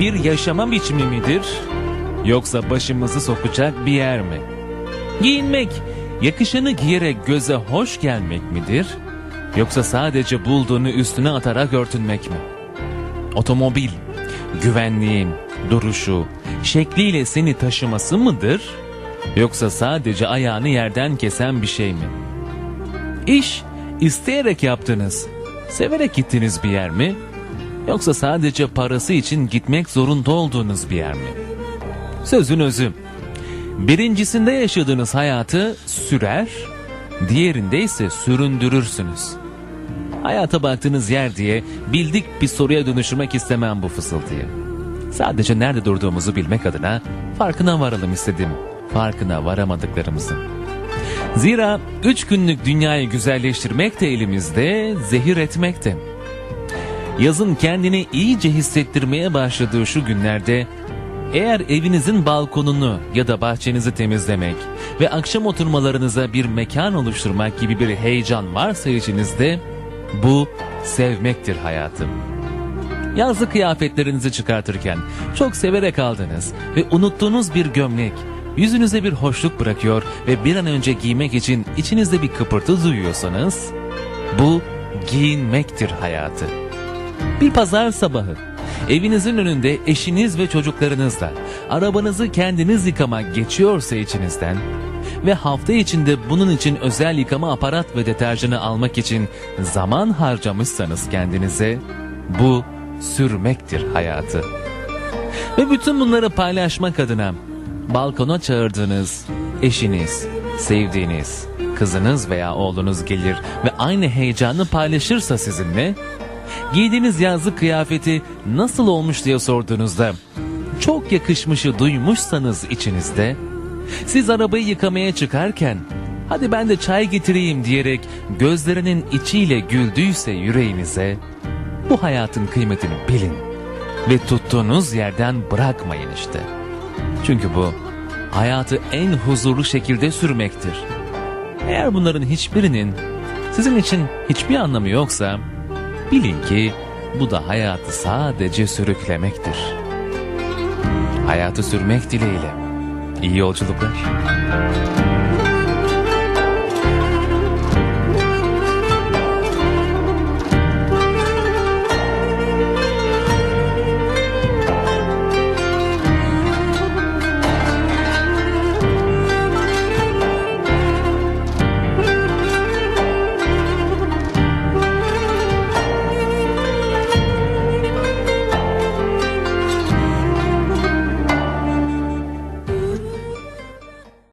bir yaşama biçimi midir? Yoksa başımızı sokacak bir yer mi? Giyinmek, yakışanı giyerek göze hoş gelmek midir? Yoksa sadece bulduğunu üstüne atarak örtünmek mi? Otomobil, güvenliğin, duruşu, şekliyle seni taşıması mıdır? Yoksa sadece ayağını yerden kesen bir şey mi? İş, isteyerek yaptınız, severek gittiğiniz bir yer mi? Yoksa sadece parası için gitmek zorunda olduğunuz bir yer mi? Sözün özü. Birincisinde yaşadığınız hayatı sürer, diğerinde ise süründürürsünüz. Hayata baktığınız yer diye bildik bir soruya dönüştürmek istemem bu fısıltıyı. Sadece nerede durduğumuzu bilmek adına farkına varalım istedim. Farkına varamadıklarımızın. Zira üç günlük dünyayı güzelleştirmek de elimizde, zehir etmek de. Yazın kendini iyice hissettirmeye başladığı şu günlerde eğer evinizin balkonunu ya da bahçenizi temizlemek ve akşam oturmalarınıza bir mekan oluşturmak gibi bir heyecan varsa içinizde bu sevmektir hayatım. Yazlı kıyafetlerinizi çıkartırken çok severek aldınız ve unuttuğunuz bir gömlek yüzünüze bir hoşluk bırakıyor ve bir an önce giymek için içinizde bir kıpırtı duyuyorsanız bu giyinmektir hayatı. Bir pazar sabahı evinizin önünde eşiniz ve çocuklarınızla arabanızı kendiniz yıkamak geçiyorsa içinizden ve hafta içinde bunun için özel yıkama aparat ve deterjanı almak için zaman harcamışsanız kendinize bu sürmektir hayatı. Ve bütün bunları paylaşmak adına balkona çağırdığınız eşiniz, sevdiğiniz, kızınız veya oğlunuz gelir ve aynı heyecanı paylaşırsa sizinle, giydiğiniz yazlık kıyafeti nasıl olmuş diye sorduğunuzda, çok yakışmışı duymuşsanız içinizde, siz arabayı yıkamaya çıkarken, hadi ben de çay getireyim diyerek gözlerinin içiyle güldüyse yüreğinize, bu hayatın kıymetini bilin ve tuttuğunuz yerden bırakmayın işte. Çünkü bu hayatı en huzurlu şekilde sürmektir. Eğer bunların hiçbirinin sizin için hiçbir anlamı yoksa bilin ki bu da hayatı sadece sürüklemektir. Hayatı sürmek dileğiyle. İyi yolculuklar.